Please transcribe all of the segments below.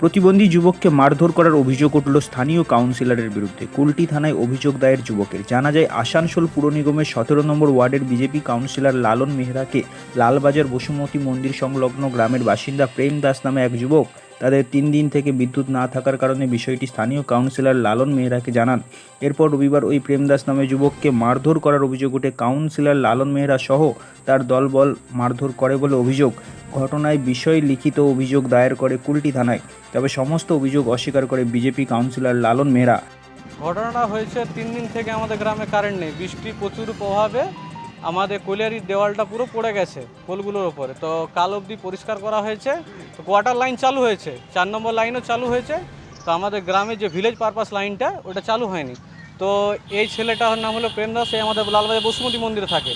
প্রতিবন্ধী যুবককে মারধর করার অভিযোগ উঠল স্থানীয় কাউন্সিলরের বিরুদ্ধে। কুলটি থানায় অভিযোগ দায়ের যুবকের। জানা যায়, আসানসোল পুর নিগমের সতেরো নম্বর ওয়ার্ডের বিজেপি কাউন্সিলর লালন মেহরাকে লালবাজার বসুমতী মন্দির সংলগ্ন গ্রামের বাসিন্দা প্রেম দাস নামে এক যুবক তাদের তিন দিন থেকে বিদ্যুৎ না থাকার কারণে বিষয়টি স্থানীয় কাউন্সিলর লালন মেহরাকে জানান। এরপর রবিবার ওই প্রেমদাস নামে যুবককে মারধর করার অভিযোগ উঠে কাউন্সিলর লালন মেহরা সহ তার দলবল মারধর করে বলে অভিযোগ। ঘটনায় বিষয় লিখিত অভিযোগ দায়ের করে কুলটি থানায়। তবে সমস্ত অভিযোগ অস্বীকার করে বিজেপি কাউন্সিলর লালন মেহরা। ঘটনাটা হয়েছে তিন দিন থেকে আমাদের গ্রামে কারেন্ট নেই। বৃষ্টি প্রচুর প্রভাবে আমাদের কৈলারির দেওয়ালটা পুরো পড়ে গেছে পোলগুলোর ওপরে তো কাল অবধি পরিষ্কার করা হয়েছে। তো কোয়ার্টার লাইন চালু হয়েছে। চার নম্বর লাইনও চালু হয়েছে। তো আমাদের গ্রামে যে ভিলেজ পারপাস লাইনটা, ওটা চালু হয়নি। তো এই ছেলেটার নাম হলো প্রেমদাস সে আমাদের লালবাজার বসুমতী মন্দিরে থাকে।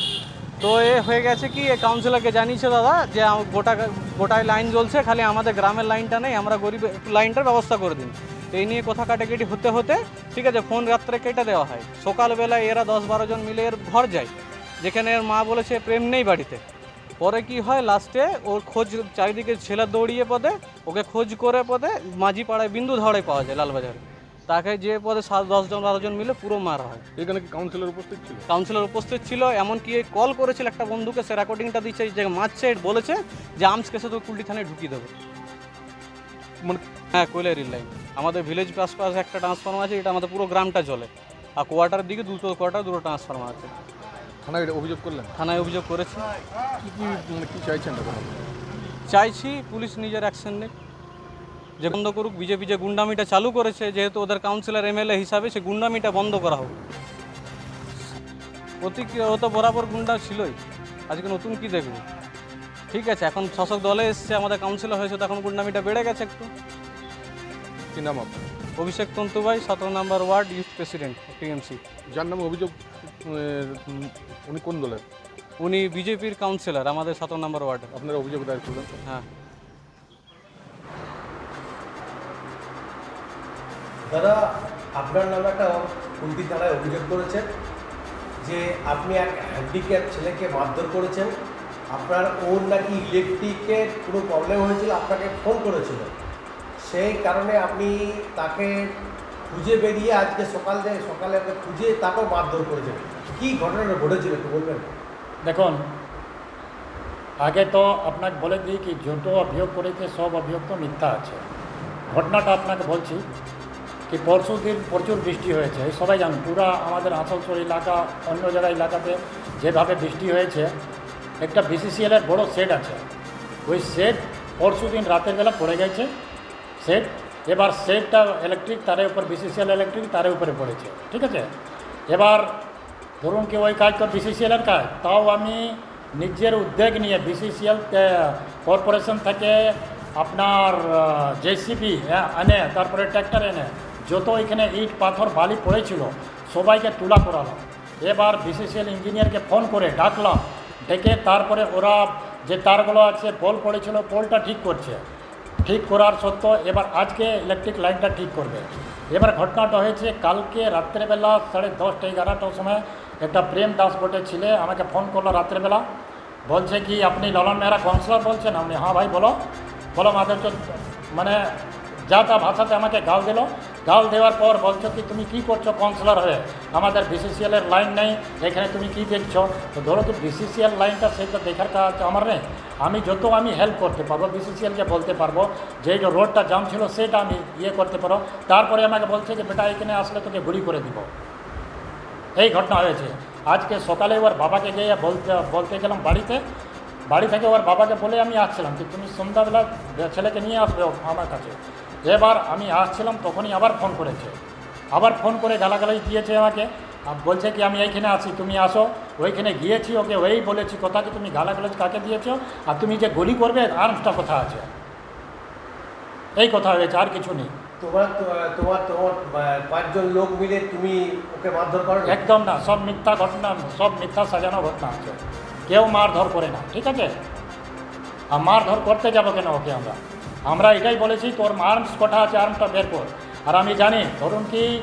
তো এ হয়ে গেছে কি, এ কাউন্সিলরকে জানিয়েছে, দাদা, যে গোটা, গোটায় লাইন জ্বলছে, খালি আমাদের গ্রামের লাইনটা নেই, আমরা গরিব লাইনটার ব্যবস্থা করে দিন। তো এই নিয়ে কথা কাটাকাটি হতে হতে, ঠিক আছে, ফোন রাত্রে কেটে দেওয়া হয়। সকালবেলায় এরা দশ বারো জন মিলে এর ঘর যায়। যেখানে এর মা বলেছে প্রেম নেই বাড়িতে। পরে কি হয় লাস্টে ওর খোঁজ চারিদিকে ছেলে দৌড়িয়ে পদে ওকে খোঁজ করে পদে মাঝি পাড়ায় বিন্দু ধাড়ায় পাওয়া যায় লালবাজারে। তাকে যে পদে সাত দশজন বারো জন মিলে পুরো মারা হয়। এখানে কি কাউন্সিলর উপস্থিত ছিল? কাউন্সিলর উপস্থিত ছিল এমনকি কল করেছিল একটা বন্ধুকে সে রেকর্ডিংটা দিচ্ছে যে মারছে বলেছে যে আমস কেসে তো কুলটি থানায় ঢুকিয়ে দেবো। মানে হ্যাঁ কৈলারির লাইন। আমাদের ভিলেজ পাস একটা ট্রান্সফর্মার আছে এটা আমাদের পুরো গ্রামটা চলে আর কোয়ার্টার দিকে দুটো কোয়ার্টার দুটো ট্রান্সফর্মার আছে। থানায় অভিযোগ করলেন? থানায় অভিযোগ করেছি। কি কি মানে কি চাইছেন চাইছি পুলিশ নিজের অ্যাকশন নেই যে বন্ধ করুক বিজেপি যে গুন্ডামিটা চালু করেছে যেহেতু ওদের কাউন্সিলর এমএলএ হিসাবে সে গুন্ডামিটা বন্ধ করা হোক। প্রতিক্রিয়া ও তো বরাবর গুন্ডা ছিলই। আজকে নতুন কি দেখব? ঠিক আছে এখন শাসক দলে এসছে আমাদের কাউন্সিলর হয়েছে তো এখন গুন্ডামিটা বেড়ে গেছে একটু। কি নাম আপনার? অভিষেক তন্তুবাই সতেরো নম্বর ওয়ার্ড ইউথ প্রেসিডেন্ট টিএমসি। যার নামে অভিযোগ উনি কোন দলের? উনি বিজেপির কাউন্সিলর আমাদের সতেরো নম্বর ওয়ার্ড। আপনারা অভিযোগ দায়ের করলেন হ্যাঁ। দাদা আপনার নামে একটা কুন্তি থানায় অভিযোগ করেছেন যে আপনি এক হ্যান্ডিক্যাপ ছেলেকে মারধর করেছেন। আপনার ওর নাকি ইলেকট্রিকের কোনো প্রবলেম হয়েছিল? আপনাকে ফোন করেছিল। সেই কারণে আপনি তাকে খুঁজে বেরিয়ে আজকে সকাল থেকে সকালে আপনি খুঁজে তাকেও মারধর করেছেন। কী ঘটনাটা ঘটেছিল একটু বলবেন? দেখুন, আগে তো আপনাকে বলে দিই কি, যত অভিযোগ করেছে, সব অভিযোগ তো মিথ্যা আছে। ঘটনাটা আপনাকে বলছি কি, পরশু দিন প্রচুর বৃষ্টি হয়েছে। সবাই জানেন, পুরা আমাদের আসানসোল এলাকা, অন্য জায়গা এলাকাতে যেভাবে বৃষ্টি হয়েছে, একটা বিসিসিএলের বড় সেট আছে। ওই সেট পরশু দিন রাতের বেলা পড়ে গেছে। সেট, এবার সেটটা ইলেকট্রিক তারের উপর বিসিসিএল ইলেকট্রিক তারের উপরে পড়েছে, ঠিক আছে? এবার ধরুন কি ওই কাজ তো বিসিসিএলের কাজ, তাও আমি নিজের উদ্যোগ নিয়ে বিসিসিএল কর্পোরেশন থেকে আপনার জেসিবি এনে, তারপরে ট্র্যাক্টর এনে, যত এখানে ইট, পাথর, বালি পড়েছিল, সবাইকে তুলা করালাম এবার বিসিসিএল ইঞ্জিনিয়ারকে ফোন করে ডাকলাম, ডেকে তারপরে ওরা যে তারগুলো আছে পোল পড়েছিল পোলটা ঠিক করছে। ঠিক করার সত্ত্বেও এবার আজকে ইলেকট্রিক লাইনটা ঠিক করবে। এবার ঘটনাটা হয়েছে, কালকে রাত্রেবেলা সাড়ে দশটা, এগারোটার সময় একটা প্রেম দাস বটে ছেলে আমাকে ফোন করল রাত্রেবেলা। বলছে কি, আপনি ললন মেহরা কাউন্সিলর বলছেন? আপনি হ্যাঁ ভাই, বলো। বলো মাদের মানে যা তা ভাষাতে আমাকে গাল দিল। গাল দেওয়ার পর বলছো কি, তুমি কি করছ কাউন্সিলর হয়ে? আমাদের বিসিসিএলের লাইন নেই, এখানে তুমি কি দেখছ? তো ধরো তো বিসিসিএল লাইনটা সেটা দেখার কাজ আমার নেই। আমি যত আমি হেল্প করতে পারব বিসিসিএলকে বলতে পারব, যে রোডটা জাম ছিল সেটা আমি ইয়ে করতে পারো। তারপরে আমাকে বলছে যে, বেটা, এখানে আসলে তোকে গুলি করে দিব। এই ঘটনা হয়েছে। আজকে সকালে ওর বাবাকে গিয়ে বলতে বলতে গেলাম বাড়িতে। বাড়ি থেকে ওর বাবাকে বলে আমি আসছিলাম যে তুমি সন্ধ্যাবেলা ছেলেকে নিয়ে আসবে আমার কাছে? এবার আমি আসছিলাম তখনই আবার ফোন করেছে। আবার ফোন করে গালাগালাই দিয়েছে আমাকে। আর বলছে কি আমি এইখানে আছি তুমি আসো। ওইখানে গিয়েছি ওকে ওই বলেছি কথা কি তুমি গালাগালাজ কাকে দিয়েছ? আর তুমি যে গুলি করবে আর্মসটা কথা আছে? এই কথা হয়েছে আর কিছু নেই। তোমার তোমার তোমার পাঁচজন লোক মিলে তুমি ওকে মারধর করো একদম না সব মিথ্যা ঘটনা সব মিথ্যা সাজানো ঘটনা আছে। কেউ মারধর করে না ঠিক আছে? আর মারধর করতে যাব কেন ওকে আমরা? আমরা এটাই বলেছি, তোর মার্মস কটা আছে আর্মসটা বের কর। আর আমি জানি, ধরুন কি